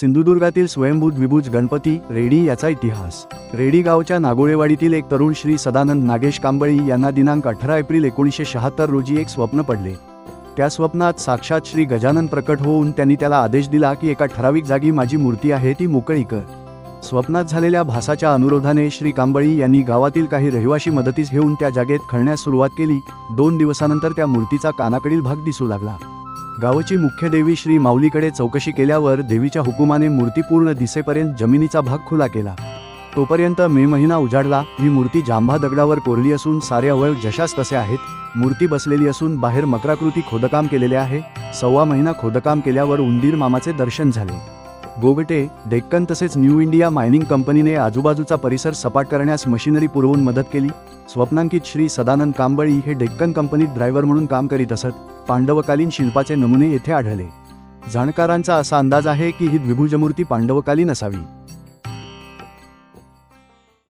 सिंधुदुर्गातील स्वयंभूत विभूज Ganpati ready याचा इतिहास. Ready गावच्या नागोळेवाडीतील एक तरुण श्री सदानंद नागेश कांबळी यांना दिनांक अठरा एप्रिल एकोणीसशे शहात्तर रोजी एक स्वप्न पडले. त्या स्वप्नात साक्षात श्री गजानन प्रकट होऊन त्यांनी त्याला आदेश दिला की एका ठराविक जागी माझी मूर्ती आहे ती मोकळी कर स्वप्नात झालेल्या भासाच्या अनुरोधाने श्री कांबळी यांनी गावातील काही रहिवाशी मदतीस घेऊन त्या जागेत खळण्यास सुरुवात केली. दोन दिवसानंतर त्या मूर्तीचा कानाकडील भाग दिसू लागला. गावची मुख्य देवी श्री माऊलीकडे चौकशी केल्यावर देवीच्या हुकुमाने मूर्ती पूर्ण दिसेपर्यंत जमिनीचा भाग खुला केला. तोपर्यंत मे महिना उजाडला. ही मूर्ती जांभा दगडावर कोरली असून सारे अवयव जशास तसे आहेत. मूर्ती बसलेली असून बाहेर मकराकृती खोदकाम केलेले आहे. सव्वा महिना खोदकाम केल्यावर उंदीर मामाचे दर्शन झाले. गोगटे डेक्कन तसेच न्यू इंडिया मायनिंग कंपनीने आजूबाजूचा परिसर सपाट करण्यास मशिनरी पुरवून मदत केली. स्वप्नांकित श्री सदानंद कांबळी हे डेक्कन कंपनीत ड्रायव्हर म्हणून काम करीत असत. पांडवकालीन शिल्पाचे नमुने येथे आढळले. जाणकारांचा असा अंदाज आहे की ही द्विभुजमूर्ती पांडवकालीन असावी.